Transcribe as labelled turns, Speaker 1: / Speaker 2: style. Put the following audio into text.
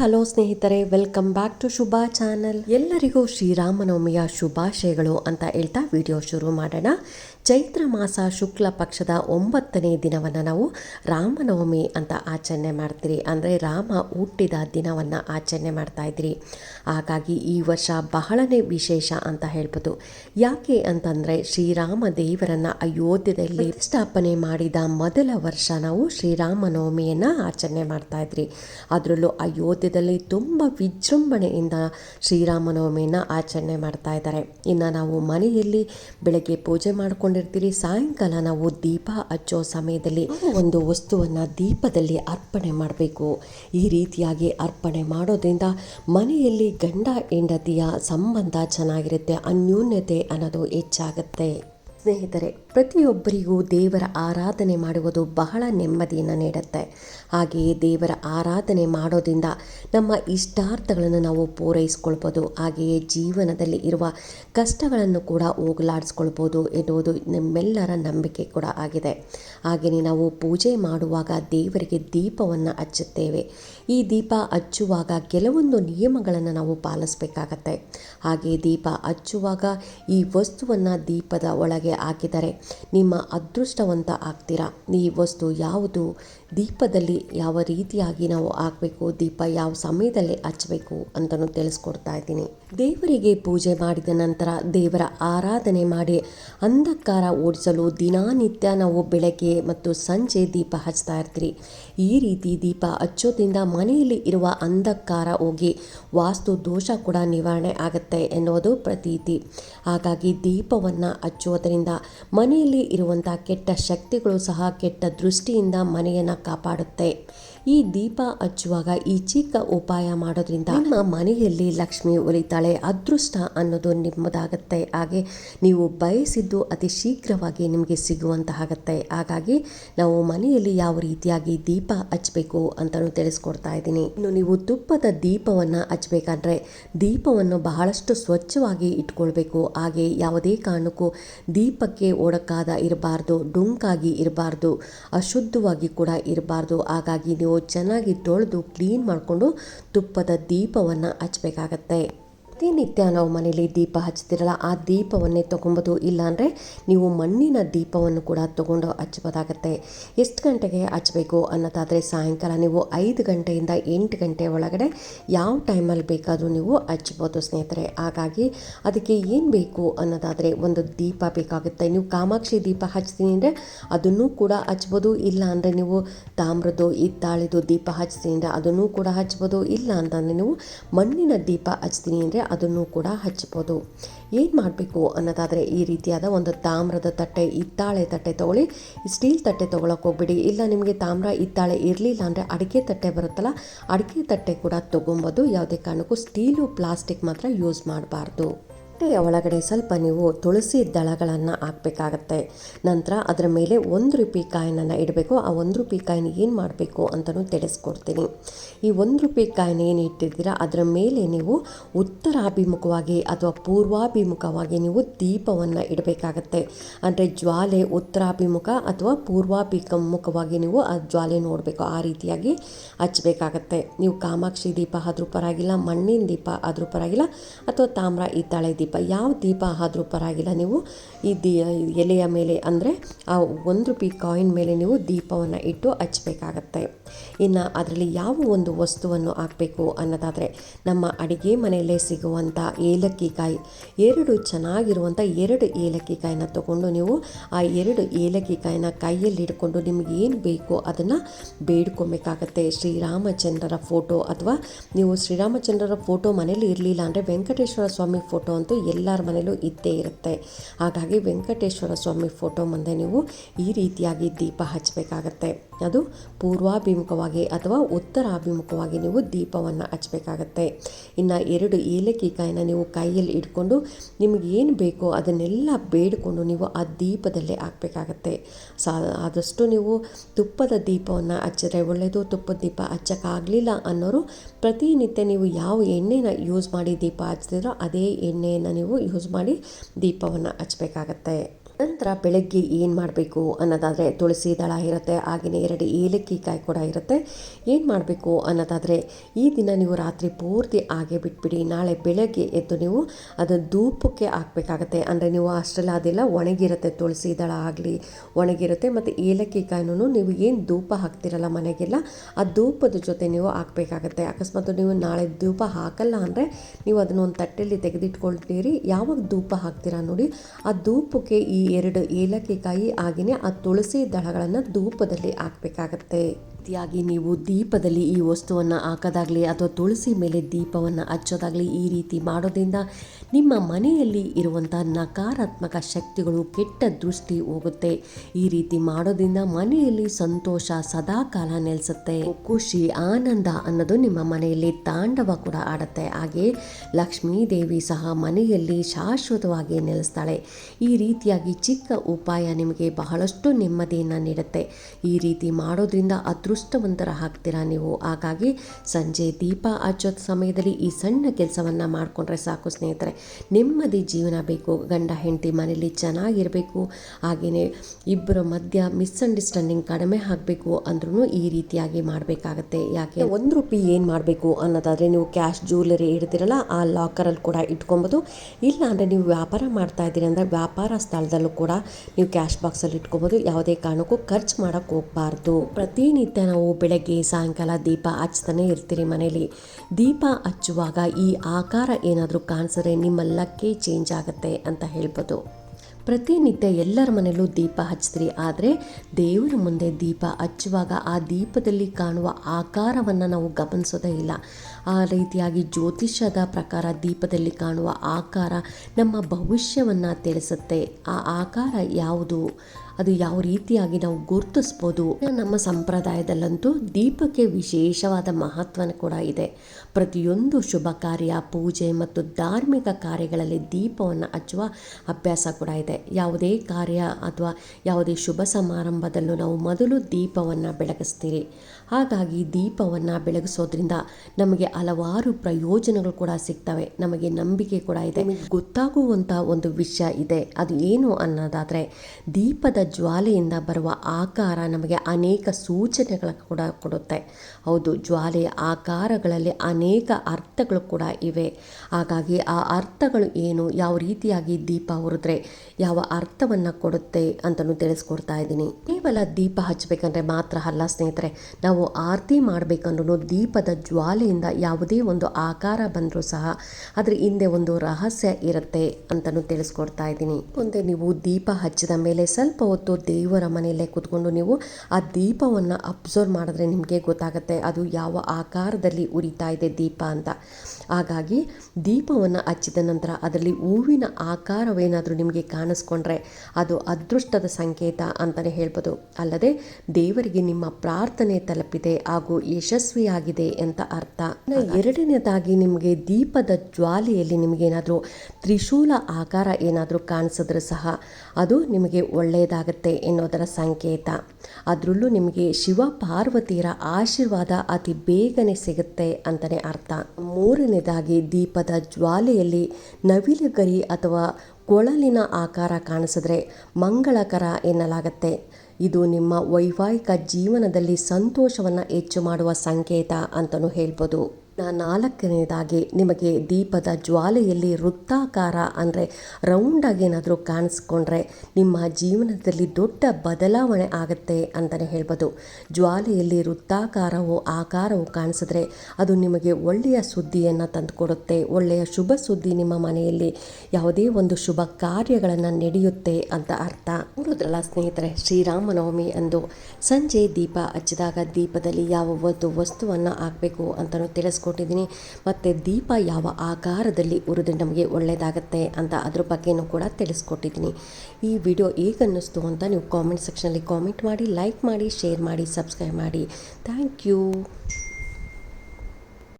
Speaker 1: Hello ಸ್ನೇಹಿತರೆ welcome back to Shubha channel ಎಲ್ಲರಿಗೂ ಶ್ರೀರಾಮನವಮಿಯ ಶುಭಾಶಯಗಳು ಅಂತ ಹೇಳ್ತಾ ವಿಡಿಯೋ ಶುರು ಮಾಡೋಣ. ಚೈತ್ರ ಮಾಸ ಶುಕ್ಲ ಪಕ್ಷದ ಒಂಬತ್ತನೇ ದಿನವನ್ನು ನಾವು ರಾಮನವಮಿ ಅಂತ ಆಚರಣೆ ಮಾಡ್ತೀರಿ. ಅಂದರೆ ರಾಮ ಹುಟ್ಟಿದ ದಿನವನ್ನು ಆಚರಣೆ ಮಾಡ್ತಾ ಇದ್ದೀರಿ. ಹಾಗಾಗಿ ಈ ವರ್ಷ ಬಹಳನೇ ವಿಶೇಷ ಅಂತ ಹೇಳ್ಬೋದು. ಯಾಕೆ ಅಂತಂದರೆ ಶ್ರೀರಾಮ ದೇವರನ್ನು ಅಯೋಧ್ಯೆಯಲ್ಲಿ ಸ್ಥಾಪನೆ ಮಾಡಿದ ಮೊದಲ ವರ್ಷ ನಾವು ಶ್ರೀರಾಮನವಮಿಯನ್ನು ಆಚರಣೆ ಮಾಡ್ತಾ ಇದ್ರಿ ಅದರಲ್ಲೂ ಅಯೋಧ್ಯದಲ್ಲಿ ತುಂಬ ವಿಜೃಂಭಣೆಯಿಂದ ಶ್ರೀರಾಮನವಮಿಯನ್ನು ಆಚರಣೆ ಮಾಡ್ತಾ ಇದ್ದಾರೆ. ಇನ್ನು ನಾವು ಮನೆಯಲ್ಲಿ ಬೆಳಗ್ಗೆ ಪೂಜೆ ಮಾಡ್ಕೊಂಡಿರ್ತೀರಿ? ಸಾಯಂಕಾಲ ನಾವು ದೀಪ ಹಚ್ಚೋ ಸಮಯದಲ್ಲಿ ಒಂದು ವಸ್ತುವನ್ನು ದೀಪದಲ್ಲಿ ಅರ್ಪಣೆ ಮಾಡಬೇಕು. ಈ ರೀತಿಯಾಗಿ ಅರ್ಪಣೆ ಮಾಡೋದ್ರಿಂದ ಮನೆಯಲ್ಲಿ ಗಂಡ ಹೆಂಡತಿಯ ಸಂಬಂಧ ಚೆನ್ನಾಗಿರುತ್ತೆ ಅನ್ಯೋನ್ಯತೆ ಅನ್ನೋದು ಹೆಚ್ಚಾಗುತ್ತೆ. ಸ್ನೇಹಿತರೆ, ಪ್ರತಿಯೊಬ್ಬರಿಗೂ ದೇವರ ಆರಾಧನೆ ಮಾಡುವುದು ಬಹಳ ನೆಮ್ಮದಿಯನ್ನು ನೀಡುತ್ತೆ. ಹಾಗೆಯೇ ದೇವರ ಆರಾಧನೆ ಮಾಡೋದ್ರಿಂದ ನಮ್ಮ ಇಷ್ಟಾರ್ಥಗಳನ್ನು ನಾವು ಪೂರೈಸ್ಕೊಳ್ಬೋದು. ಹಾಗೆಯೇ ಜೀವನದಲ್ಲಿ ಇರುವ ಕಷ್ಟಗಳನ್ನು ಕೂಡ ಹೋಗಲಾಡಿಸ್ಕೊಳ್ಬೋದು ಎನ್ನುವುದು ನಮ್ಮೆಲ್ಲರ ನಂಬಿಕೆ ಕೂಡ ಆಗಿದೆ. ಹಾಗೆಯೇ ನಾವು ಪೂಜೆ ಮಾಡುವಾಗ ದೇವರಿಗೆ ದೀಪವನ್ನು ಹಚ್ಚುತ್ತೇವೆ. ಈ ದೀಪ ಹಚ್ಚುವಾಗ ಕೆಲವೊಂದು ನಿಯಮಗಳನ್ನು ನಾವು ಪಾಲಿಸಬೇಕಾಗತ್ತೆ. ಹಾಗೆ ದೀಪ ಹಚ್ಚುವಾಗ ಈ ವಸ್ತುವನ್ನು ದೀಪದ ಒಳಗೆ ಹಾಕಿದರೆ ನಿಮ್ಮ ಅದೃಷ್ಟವಂತ ಆಗ್ತೀರಾ? ಈ ವಸ್ತು ಯಾವುದು? ದೀಪದಲ್ಲಿ ಯಾವ ರೀತಿಯಾಗಿ ನಾವು ಹಾಕಬೇಕು, ದೀಪ ಯಾವ ಸಮಯದಲ್ಲಿ ಹಚ್ಚಬೇಕು ಅಂತಲೂ ತಿಳಿಸ್ಕೊಡ್ತಾ ಇದ್ದೀನಿ. ದೇವರಿಗೆ ಪೂಜೆ ಮಾಡಿದ ನಂತರ ದೇವರ ಆರಾಧನೆ ಮಾಡಿ ಅಂಧಕಾರ ಓಡಿಸಲು ದಿನನಿತ್ಯ ನಾವು ಬೆಳಗ್ಗೆ ಮತ್ತು ಸಂಜೆ ದೀಪ ಹಚ್ತಾ ಇರ್ತೀರಿ. ಈ ರೀತಿ ದೀಪ ಹಚ್ಚೋದ್ರಿಂದ ಮನೆಯಲ್ಲಿ ಇರುವ ಅಂಧಕಾರ ಹೋಗಿ ವಾಸ್ತು ದೋಷ ಕೂಡ ನಿವಾರಣೆ ಆಗುತ್ತೆ ಎನ್ನುವುದು ಪ್ರತೀತಿ. ಹಾಗಾಗಿ ದೀಪವನ್ನು ಹಚ್ಚುವುದರಿಂದ ಮನೆಯಲ್ಲಿ ಇರುವಂಥ ಕೆಟ್ಟ ಶಕ್ತಿಗಳು ಸಹ ಕೆಟ್ಟ ದೃಷ್ಟಿಯಿಂದ ಮನೆಯನ್ನು ಕಾಪಾಡುತ್ತೆ ಈ ದೀಪ ಹಚ್ಚುವಾಗ ಈ ಚಿಕ್ಕ ಉಪಾಯ ಮಾಡೋದ್ರಿಂದ ನಿಮ್ಮ ಮನೆಯಲ್ಲಿ ಲಕ್ಷ್ಮಿ ಒಲಿತಾಳೆ, ಅದೃಷ್ಟ ಅನ್ನೋದು ನಿಮ್ಮದಾಗತ್ತೆ. ಹಾಗೆ ನೀವು ಬಯಸಿದ್ದು ಅತಿ ಶೀಘ್ರವಾಗಿ ನಿಮಗೆ ಸಿಗುವಂತಾಗತ್ತೆ ಹಾಗಾಗಿ ನಾವು ಮನೆಯಲ್ಲಿ ಯಾವ ರೀತಿಯಾಗಿ ದೀಪ ಹಚ್ಚಬೇಕು ಅಂತಲೂ ತಿಳಿಸ್ಕೊಡ್ತಾ ಇದ್ದೀನಿ. ಇನ್ನು ನೀವು ತುಪ್ಪದ ದೀಪವನ್ನು ಹಚ್ಚಬೇಕಾದ್ರೆ ದೀಪವನ್ನು ಬಹಳಷ್ಟು ಸ್ವಚ್ಛವಾಗಿ ಇಟ್ಕೊಳ್ಬೇಕು. ಹಾಗೆ ಯಾವುದೇ ಕಾರಣಕ್ಕೂ ದೀಪಕ್ಕೆ ಒಡಕಾದ ಇರಬಾರ್ದು, ಡುಂಕಾಗಿ ಇರಬಾರ್ದು, ಅಶುದ್ಧವಾಗಿ ಕೂಡ ಇರಬಾರ್ದು. ಹಾಗಾಗಿ ನೀವು ಚೆನ್ನಾಗಿ ತೊಳೆದು ಕ್ಲೀನ್ ಮಾಡಿಕೊಂಡು ತುಪ್ಪದ ದೀಪವನ್ನು ಹಚ್ಚಬೇಕಾಗತ್ತೆ ಪ್ರತಿನಿತ್ಯ ನಾವು ಮನೇಲಿ ದೀಪ ಹಚ್ತಿರಲ್ಲ ಆ ದೀಪವನ್ನೇ ತೊಗೊಬೋದು ಇಲ್ಲಾಂದರೆ ನೀವು ಮಣ್ಣಿನ ದೀಪವನ್ನು ಕೂಡ ತೊಗೊಂಡು ಹಚ್ಬೋದಾಗತ್ತೆ ಎಷ್ಟು ಗಂಟೆಗೆ ಹಚ್ಚಬೇಕು ಅನ್ನೋದಾದರೆ ಸಾಯಂಕಾಲ ನೀವು ಐದು ಗಂಟೆಯಿಂದ ಎಂಟು ಗಂಟೆ ಒಳಗಡೆ ಯಾವ ಟೈಮಲ್ಲಿ ಬೇಕಾದರೂ ನೀವು ಹಚ್ಬೋದು ಸ್ನೇಹಿತರೆ. ಹಾಗಾಗಿ ಅದಕ್ಕೆ ಏನು ಬೇಕು ಅನ್ನೋದಾದರೆ ಒಂದು ದೀಪ ಬೇಕಾಗುತ್ತೆ. ನೀವು ಕಾಮಾಕ್ಷಿ ದೀಪ ಹಚ್ತೀನಿ ಅಂದರೆ ಅದನ್ನು ಕೂಡ ಹಚ್ಬೋದು ಇಲ್ಲ ಅಂದರೆ ನೀವು ತಾಮ್ರದ್ದು, ಹಿತ್ತಾಳಿದು ದೀಪ ಹಚ್ತೀನಿ ಅಂದರೆ ಅದನ್ನು ಕೂಡ ಹಚ್ಬೋದು ಇಲ್ಲ ಅಂತಂದರೆ ನೀವು ಮಣ್ಣಿನ ದೀಪ ಹಚ್ತೀನಿ ಅಂದರೆ ಅದನ್ನು ಕೂಡ ಹಚ್ಬೋದು. ಏನು ಮಾಡಬೇಕು ಅನ್ನೋದಾದರೆ ಈ ರೀತಿಯಾದ ಒಂದು ತಾಮ್ರದ ತಟ್ಟೆ, ಹಿತ್ತಾಳೆ ತಟ್ಟೆ ತೊಗೊಳ್ಳಿ. ಸ್ಟೀಲ್ ತಟ್ಟೆ ತೊಗೊಳಕ್ಕೆ ಹೋಗ್ಬಿಡಿ. ಇಲ್ಲ ನಿಮಗೆ ತಾಮ್ರ, ಹಿತ್ತಾಳೆ ಇರಲಿಲ್ಲ ಅಂದರೆ ಅಡಿಕೆ ತಟ್ಟೆ ಬರುತ್ತಲ್ಲ, ಅಡಿಕೆ ತಟ್ಟೆ ಕೂಡ ತೊಗೊಬೋದು. ಯಾವುದೇ ಕಾರಣಕ್ಕೂ ಸ್ಟೀಲು, ಪ್ಲಾಸ್ಟಿಕ್ ಮಾತ್ರ ಯೂಸ್ ಮಾಡಬಾರ್ದು. ತಟ್ಟೆಯ ಒಳಗಡೆ ಸ್ವಲ್ಪ ನೀವು ತುಳಸಿ ದಳಗಳನ್ನು ಹಾಕಬೇಕಾಗತ್ತೆ. ನಂತರ ಅದರ ಮೇಲೆ ಒಂದು ರೂಪಾಯಿ ಕಾಯಿನನ್ನು ಇಡಬೇಕು. ಆ ಒಂದು ರೂಪಾಯಿ ಕಾಯಿನ ಏನು ಮಾಡಬೇಕು ಅಂತಲೂ ತಿಳಿಸ್ಕೊಡ್ತೀನಿ. ಈ ಒಂದು ರೂಪಾಯಿ ಕಾಯಿನ ಏನು ಇಟ್ಟಿದ್ದೀರಾ? ಅದರ ಮೇಲೆ ನೀವು ಉತ್ತರಾಭಿಮುಖವಾಗಿ ಅಥವಾ ಪೂರ್ವಾಭಿಮುಖವಾಗಿ ನೀವು ದೀಪವನ್ನು ಇಡಬೇಕಾಗತ್ತೆ. ಅಂದರೆ ಜ್ವಾಲೆ ಉತ್ತರಾಭಿಮುಖ ಅಥವಾ ಪೂರ್ವಾಭಿಮುಖವಾಗಿ ನೀವು ಆ ಜ್ವಾಲೆ ನೋಡಬೇಕು. ಆ ರೀತಿಯಾಗಿ ಹಚ್ಚಬೇಕಾಗತ್ತೆ ನೀವು ಕಾಮಾಕ್ಷಿ ದೀಪ ಆದರೂ ಪರವಾಗಿಲ್ಲ, ಮಣ್ಣಿನ ದೀಪ ಆದರೂ ಪರವಾಗಿಲ್ಲ ಅಥವಾ ತಾಮ್ರ ಹಿತ್ತಾಳೆ ದೀಪ ಯಾವ ದೀಪ ಆದರೂ ಪರವಾಗಿಲ್ಲ. ನೀವು ಈ ದಿ, ಎಲೆಯ ಮೇಲೆ ಅಂದರೆ ಆ ಒಂದು ರೂಪಾಯಿ ಕಾಯಿನ್ ಮೇಲೆ ನೀವು ದೀಪವನ್ನು ಇಟ್ಟು ಹಚ್ಚಬೇಕಾಗತ್ತೆ ಇನ್ನು ಅದರಲ್ಲಿ ಯಾವ ಒಂದು ವಸ್ತುವನ್ನು ಹಾಕಬೇಕು ಅನ್ನೋದಾದರೆ ನಮ್ಮ ಅಡುಗೆ ಮನೆಯಲ್ಲೇ ಸಿಗುವಂಥ ಏಲಕ್ಕಿ ಕಾಯಿ ಎರಡು ಚೆನ್ನಾಗಿರುವಂಥ ಎರಡು ಏಲಕ್ಕಿ ಕಾಯಿನ ತಗೊಂಡು ನೀವು ಆ ಎರಡು ಏಲಕ್ಕಿ ಕಾಯಿನ ಕೈಯಲ್ಲಿ ಹಿಡ್ಕೊಂಡು ನಿಮಗೆ ಏನು ಬೇಕೋ ಅದನ್ನು ಬೇಡ್ಕೊಬೇಕಾಗತ್ತೆ. ಶ್ರೀರಾಮಚಂದ್ರರ ಫೋಟೋ ಅಥವಾ ನೀವು ಶ್ರೀರಾಮಚಂದ್ರರ ಫೋಟೋ ಮನೇಲಿ ಇರಲಿಲ್ಲ ಅಂದರೆ ವೆಂಕಟೇಶ್ವರ ಸ್ವಾಮಿ ಫೋಟೋ ಅಂತೂ ಎಲ್ಲರ ಮನೇಲೂ ಇದ್ದೇ ಇರುತ್ತೆ. ಹಾಗಾಗಿ ವೆಂಕಟೇಶ್ವರ ಸ್ವಾಮಿ ಫೋಟೋ ಮುಂದೆ ನೀವು ಈ ರೀತಿಯಾಗಿ ದೀಪ ಹಚ್ಚಬೇಕಾಗತ್ತೆ. ಅದು ಪೂರ್ವಾಭಿಮುಖವಾಗಿ ಅಥವಾ ಉತ್ತರಾಭಿಮುಖವಾಗಿ ನೀವು ದೀಪವನ್ನು ಹಚ್ಚಬೇಕಾಗತ್ತೆ ಇನ್ನು ಎರಡು ಏಲಕ್ಕಿ ಕಾಯಿನ ನೀವು ಕೈಯಲ್ಲಿ ಇಟ್ಕೊಂಡು ನಿಮಗೆ ಏನು ಬೇಕೋ ಅದನ್ನೆಲ್ಲ ಬೇಡಿಕೊಂಡು ನೀವು ಆ ದೀಪದಲ್ಲೇ ಹಾಕಬೇಕಾಗತ್ತೆ. ಸಾ, ಆದಷ್ಟು ನೀವು ತುಪ್ಪದ ದೀಪವನ್ನು ಹಚ್ಚಿದ್ರೆ ಒಳ್ಳೆಯದು ತುಪ್ಪದ ದೀಪ ಹಚ್ಚೋಕ್ಕಾಗಲಿಲ್ಲ ಅನ್ನೋರು ಪ್ರತಿನಿತ್ಯ ನೀವು ಯಾವ ಎಣ್ಣೆನ ಯೂಸ್ ಮಾಡಿ ದೀಪ ಹಚ್ತಿದ್ರೋ ಅದೇ ಎಣ್ಣೆಯನ್ನು ನೀವು ಯೂಸ್ ಮಾಡಿ ದೀಪವನ್ನು ಹಚ್ಚಬೇಕಾಗತ್ತೆ ನಂತರ ಬೆಳಗ್ಗೆ ಏನು ಮಾಡಬೇಕು ಅನ್ನೋದಾದರೆ ತುಳಸಿ ದಳ ಇರುತ್ತೆ ಹಾಗೆಯೇ ಎರಡು ಏಲಕ್ಕಿ ಕಾಯಿ ಕೂಡ ಇರುತ್ತೆ. ಏನು ಮಾಡಬೇಕು ಅನ್ನೋದಾದರೆ ಈ ದಿನ ನೀವು ರಾತ್ರಿ ಪೂರ್ತಿ ಹಾಗೆ ಬಿಟ್ಬಿಡಿ, ನಾಳೆ ಬೆಳಗ್ಗೆ ಎದ್ದು ನೀವು ಅದನ್ನು ಧೂಪಕ್ಕೆ ಹಾಕಬೇಕಾಗತ್ತೆ. ಅಂದರೆ ನೀವು ಅಷ್ಟೆಲ್ಲ ಅದೆಲ್ಲ, ಒಣಗಿರುತ್ತೆ, ತುಳಸಿ ದಳ ಆಗಲಿ ಒಣಗಿರುತ್ತೆ. ಮತ್ತು ಏಲಕ್ಕಿ ಕಾಯಿನೂ ನೀವು ಏನು ಧೂಪ ಹಾಕ್ತಿರಲ್ಲ ಮನೆಗೆಲ್ಲ, ಆ ಧೂಪದ ಜೊತೆ ನೀವು ಹಾಕಬೇಕಾಗತ್ತೆ. ಅಕಸ್ಮಾತ್ ನೀವು ನಾಳೆ ಧೂಪ ಹಾಕಲ್ಲ ಅಂದರೆ ನೀವು ಅದನ್ನು ಒಂದು ತಟ್ಟೆಯಲ್ಲಿ ತೆಗೆದಿಟ್ಕೊಳ್ತೀರಿ ಯಾವಾಗ ಧೂಪ ಹಾಕ್ತೀರಾ ನೋಡಿ, ಆ ಧೂಪಕ್ಕೆ ಈ ಎರಡು ಏಲಕ್ಕಿಕಾಯಿ ಹಾಗೆಯೇ ಆ ತುಳಸಿ ದಳಗಳನ್ನು ಧೂಪದಲ್ಲಿ ಹಾಕಬೇಕಾಗತ್ತೆ. ರೀತಿಯಾಗಿ ನೀವು ದೀಪದಲ್ಲಿ ಈ ವಸ್ತುವನ್ನು ಹಾಕೋದಾಗಲಿ ಅಥವಾ ತುಳಸಿ ಮೇಲೆ ದೀಪವನ್ನು ಹಚ್ಚೋದಾಗಲಿ ಈ ರೀತಿ ಮಾಡೋದ್ರಿಂದ ನಿಮ್ಮ ಮನೆಯಲ್ಲಿ ಇರುವಂಥ ನಕಾರಾತ್ಮಕ ಶಕ್ತಿಗಳು ಕೆಟ್ಟ ದೃಷ್ಟಿ ಹೋಗುತ್ತೆ. ಈ ರೀತಿ ಮಾಡೋದ್ರಿಂದ ಮನೆಯಲ್ಲಿ ಸಂತೋಷ ಸದಾಕಾಲ ನೆಲೆಸುತ್ತೆ. ಖುಷಿ, ಆನಂದ ಅನ್ನೋದು ನಿಮ್ಮ ಮನೆಯಲ್ಲಿ ತಾಂಡವ ಕೂಡ ಆಡುತ್ತೆ. ಹಾಗೆ ಲಕ್ಷ್ಮೀ ದೇವಿ ಸಹ ಮನೆಯಲ್ಲಿ ಶಾಶ್ವತವಾಗಿ ನೆಲೆಸ್ತಾಳೆ. ಈ ರೀತಿಯಾಗಿ ಚಿಕ್ಕ ಉಪಾಯ ನಿಮಗೆ ಬಹಳಷ್ಟು ನೆಮ್ಮದಿಯನ್ನು ನೀಡುತ್ತೆ. ಈ ರೀತಿ ಮಾಡೋದ್ರಿಂದ ಅದೃಷ್ಟವಂತರ ಹಾಕ್ತೀರಾ ನೀವು? ಹಾಗಾಗಿ ಸಂಜೆ ದೀಪ ಹಚ್ಚೋದ ಸಮಯದಲ್ಲಿ ಈ ಸಣ್ಣ ಕೆಲಸವನ್ನು ಮಾಡಿಕೊಂಡ್ರೆ ಸಾಕು ಸ್ನೇಹಿತರೆ. ನೆಮ್ಮದಿ ಜೀವನ ಬೇಕು, ಗಂಡ ಹೆಂಡತಿ ಮನೇಲಿ ಚೆನ್ನಾಗಿರಬೇಕು ಹಾಗೆಯೇ ಇಬ್ಬರ ಮಧ್ಯ ಮಿಸ್ಅಂಡರ್ಸ್ಟ್ಯಾಂಡಿಂಗ್ ಕಡಿಮೆ ಆಗಬೇಕು ಅಂದ್ರೂ ಈ ರೀತಿಯಾಗಿ ಮಾಡಬೇಕಾಗತ್ತೆ. ಯಾಕೆ? ಒಂದು ರೂಪಾಯಿ ಏನು ಮಾಡಬೇಕು ಅನ್ನೋದಾದರೆ ನೀವು ಕ್ಯಾಶ್ ಜ್ಯುವೆಲರಿ ಇಡ್ತೀರಲ್ಲ ಆ ಲಾಕರಲ್ಲಿ ಕೂಡ ಇಟ್ಕೊಬೋದು. ಇಲ್ಲ ಅಂದರೆ ನೀವು ವ್ಯಾಪಾರ ಮಾಡ್ತಾ ಇದ್ದೀರಿ ಅಂದರೆ ವ್ಯಾಪಾರ ಸ್ಥಳದಲ್ಲೂ ಕೂಡ ನೀವು ಕ್ಯಾಶ್ ಬಾಕ್ಸಲ್ಲಿ ಇಟ್ಕೊಬೋದು. ಯಾವುದೇ ಕಾರಣಕ್ಕೂ ಖರ್ಚು ಮಾಡೋಕ್ಕೆ ಹೋಗಬಾರ್ದು. ಪ್ರತಿನಿತ್ಯ ನಾವು ಬೆಳಗ್ಗೆ, ಸಾಯಂಕಾಲ ದೀಪ ಹಚ್ತಾನೆ ಇರ್ತೀರಿ ಮನೇಲಿ ದೀಪ ಹಚ್ಚುವಾಗ ಈ ಆಕಾರ ಏನಾದರೂ ಕಾಣಿಸಿದ್ರೆ ನಿಮ್ಮ ಲಕ್ಕೇ ಚೇಂಜ್ ಆಗುತ್ತೆ ಅಂತ ಹೇಳ್ಬೋದು. ಪ್ರತಿನಿತ್ಯ ಎಲ್ಲರ ಮನೆಯಲ್ಲೂ ದೀಪ ಹಚ್ತೀರಿ. ಆದರೆ ದೇವರ ಮುಂದೆ ದೀಪ ಹಚ್ಚುವಾಗ ಆ ದೀಪದಲ್ಲಿ ಕಾಣುವ ಆಕಾರವನ್ನು ನಾವು ಗಮನಿಸೋದೇ ಇಲ್ಲ. ಆ ರೀತಿಯಾಗಿ ಜ್ಯೋತಿಷ್ಯದ ಪ್ರಕಾರ ದೀಪದಲ್ಲಿ ಕಾಣುವ ಆಕಾರ ನಮ್ಮ ಭವಿಷ್ಯವನ್ನು ತಿಳಿಸುತ್ತೆ. ಆ ಆಕಾರ ಯಾವುದು? ಅದು ಯಾವ ರೀತಿಯಾಗಿ ನಾವು ಗುರುತಿಸ್ಬೋದು? ನಮ್ಮ ಸಂಪ್ರದಾಯದಲ್ಲಂತೂ ದೀಪಕ್ಕೆ ವಿಶೇಷವಾದ ಮಹತ್ವ ಕೂಡ ಇದೆ. ಪ್ರತಿಯೊಂದು ಶುಭ ಕಾರ್ಯ, ಪೂಜೆ ಮತ್ತು ಧಾರ್ಮಿಕ ಕಾರ್ಯಗಳಲ್ಲಿ ದೀಪವನ್ನು ಹಚ್ಚುವ ಅಭ್ಯಾಸ ಕೂಡ ಇದೆ. ಯಾವುದೇ ಕಾರ್ಯ ಅಥವಾ ಯಾವುದೇ ಶುಭ ಸಮಾರಂಭದಲ್ಲೂ ನಾವು ಮೊದಲು ದೀಪವನ್ನು ಬೆಳಗಿಸ್ತೀರಿ. ಹಾಗಾಗಿ ದೀಪವನ್ನು ಬೆಳಗಿಸೋದ್ರಿಂದ ನಮಗೆ ಹಲವಾರು ಪ್ರಯೋಜನಗಳು ಕೂಡ ಸಿಗ್ತವೆ. ನಮಗೆ ನಂಬಿಕೆ ಕೂಡ ಇದೆ. ಗೊತ್ತಾಗುವಂಥ ಒಂದು ವಿಷಯ ಇದೆ. ಅದು ಏನು ಅನ್ನೋದಾದರೆ, ದೀಪದ ಜ್ವಾಲೆಯಿಂದ ಬರುವ ಆಕಾರ ನಮಗೆ ಅನೇಕ ಸೂಚನೆಗಳ ಕೂಡ ಕೊಡುತ್ತೆ. ಹೌದು, ಜ್ವಾಲೆಯ ಆಕಾರಗಳಲ್ಲಿ ಅನೇಕ ಅರ್ಥಗಳು ಕೂಡ ಇವೆ. ಹಾಗಾಗಿ ಆ ಅರ್ಥಗಳು ಏನು, ಯಾವ ರೀತಿಯಾಗಿ ದೀಪ ಉರಿದ್ರೆ ಯಾವ ಅರ್ಥವನ್ನು ಕೊಡುತ್ತೆ ಅಂತಲೂ ತಿಳಿಸ್ಕೊಡ್ತಾ ಇದ್ದೀನಿ. ಕೇವಲ ದೀಪ ಹಚ್ಚಬೇಕಂದ್ರೆ ಮಾತ್ರ ಅಲ್ಲ ಸ್ನೇಹಿತರೆ, ನಾವು ಆರತಿ ಮಾಡಬೇಕಂದ್ರೂ ದೀಪದ ಜ್ವಾಲೆಯಿಂದ ಯಾವುದೇ ಒಂದು ಆಕಾರ ಬಂದರೂ ಸಹ ಅದರ ಹಿಂದೆ ಒಂದು ರಹಸ್ಯ ಇರುತ್ತೆ ಅಂತಲೂ ತಿಳಿಸ್ಕೊಡ್ತಾ ಇದ್ದೀನಿ. ಮುಂದೆ ನೀವು ದೀಪ ಹಚ್ಚಿದ ಮೇಲೆ ಸ್ವಲ್ಪ ಹೊತ್ತು ದೇವರ ಮನೆಯಲ್ಲೇ ಕೂತ್ಕೊಂಡು ನೀವು ಆ ದೀಪವನ್ನು ಅಬ್ಸರ್ವ್ ಮಾಡಿದ್ರೆ ನಿಮಗೆ ಗೊತ್ತಾಗುತ್ತೆ ಅದು ಯಾವ ಆಕಾರದಲ್ಲಿ ಉರಿತಾ ಇದೆ ದೀಪ ಅಂತ. ಹಾಗಾಗಿ ದೀಪವನ್ನು ಹಚ್ಚಿದ ನಂತರ ಅದರಲ್ಲಿ ಹೂವಿನ ಆಕಾರವೇನಾದರೂ ನಿಮಗೆ ಕಾಣಿಸ್ಕೊಂಡ್ರೆ ಅದು ಅದೃಷ್ಟದ ಸಂಕೇತ ಅಂತಲೇ ಹೇಳ್ಬೋದು. ಅಲ್ಲದೆ ದೇವರಿಗೆ ನಿಮ್ಮ ಪ್ರಾರ್ಥನೆ ತಲುಪಿದೆ ಹಾಗೂ ಯಶಸ್ವಿಯಾಗಿದೆ ಅಂತ ಅರ್ಥ. ಎರಡನೇದಾಗಿ ನಿಮಗೆ ದೀಪದ ಜ್ವಾಲೆಯಲ್ಲಿ ನಿಮಗೇನಾದರೂ ತ್ರಿಶೂಲ ಆಕಾರ ಏನಾದರೂ ಕಾಣಿಸಿದ್ರೆ ಸಹ ಅದು ನಿಮಗೆ ಒಳ್ಳೆಯದಾಗತ್ತೆ ಎನ್ನುವುದರ ಸಂಕೇತ. ಅದರಲ್ಲೂ ನಿಮಗೆ ಶಿವ ಪಾರ್ವತಿಯರ ಆಶೀರ್ವಾದ ಅತಿ ಬೇಗನೆ ಸಿಗುತ್ತೆ ಅಂತಲೇ ಅರ್ಥ. ಮೂರನೇದಾಗಿ ದೀಪದ ಜ್ವಾಲೆಯಲ್ಲಿ ನವಿಲುಗರಿ ಅಥವಾ ಕೊಳಲಿನ ಆಕಾರ ಕಾಣಿಸಿದ್ರೆ ಮಂಗಳಕರ ಎನ್ನಲಾಗತ್ತೆ. ಇದು ನಿಮ್ಮ ವೈವಾಹಿಕ ಜೀವನದಲ್ಲಿ ಸಂತೋಷವನ್ನು ಹೆಚ್ಚು ಮಾಡುವ ಸಂಕೇತ ಅಂತಲೂ ಹೇಳ್ಬೋದು. ನಾಲ್ಕನೇದಾಗಿ ನಿಮಗೆ ದೀಪದ ಜ್ವಾಲೆಯಲ್ಲಿ ವೃತ್ತಾಕಾರ ಅಂದರೆ ರೌಂಡಾಗಿ ಏನಾದರೂ ಕಾಣಿಸ್ಕೊಂಡ್ರೆ ನಿಮ್ಮ ಜೀವನದಲ್ಲಿ ದೊಡ್ಡ ಬದಲಾವಣೆ ಆಗುತ್ತೆ ಅಂತಲೇ ಹೇಳ್ಬೋದು. ಜ್ವಾಲೆಯಲ್ಲಿ ವೃತ್ತಾಕಾರವು ಆಕಾರವು ಕಾಣಿಸಿದ್ರೆ ಅದು ನಿಮಗೆ ಒಳ್ಳೆಯ ಸುದ್ದಿಯನ್ನು ತಂದುಕೊಡುತ್ತೆ. ಒಳ್ಳೆಯ ಶುಭ ಸುದ್ದಿ ನಿಮ್ಮ ಮನೆಯಲ್ಲಿ ಯಾವುದೇ ಒಂದು ಶುಭ ಕಾರ್ಯಗಳನ್ನು ನಡೆಯುತ್ತೆ ಅಂತ ಅರ್ಥ. ನೋಡಿದ್ರಲ್ಲ ಸ್ನೇಹಿತರೆ, ಶ್ರೀರಾಮನವಮಿ ಅಂದು ಸಂಜೆ ದೀಪ ಹಚ್ಚಿದಾಗ ದೀಪದಲ್ಲಿ ಯಾವ ಒಂದು ವಸ್ತುವನ್ನು ಹಾಕಬೇಕು ಅಂತಲೂ ತಿಳಿಸ್ಕೊಟ್ಟಿದ್ದೀನಿ ಮತ್ತು ದೀಪ ಯಾವ ಆಕಾರದಲ್ಲಿ ಉರಿದ್ರೆ ನಮಗೆ ಒಳ್ಳೆಯದಾಗತ್ತೆ ಅಂತ ಅದ್ರ ಬಗ್ಗೆನೂ ಕೂಡ ತಿಳಿಸ್ಕೊಟ್ಟಿದ್ದೀನಿ. ಈ ವಿಡಿಯೋ ಹೇಗನ್ನಿಸ್ತು ಅಂತ ನೀವು ಕಾಮೆಂಟ್ ಸೆಕ್ಷನಲ್ಲಿ ಕಾಮೆಂಟ್ ಮಾಡಿ ಲೈಕ್ ಮಾಡಿ ಶೇರ್ ಮಾಡಿ ಸಬ್ಸ್ಕ್ರೈಬ್ ಮಾಡಿ. Thank you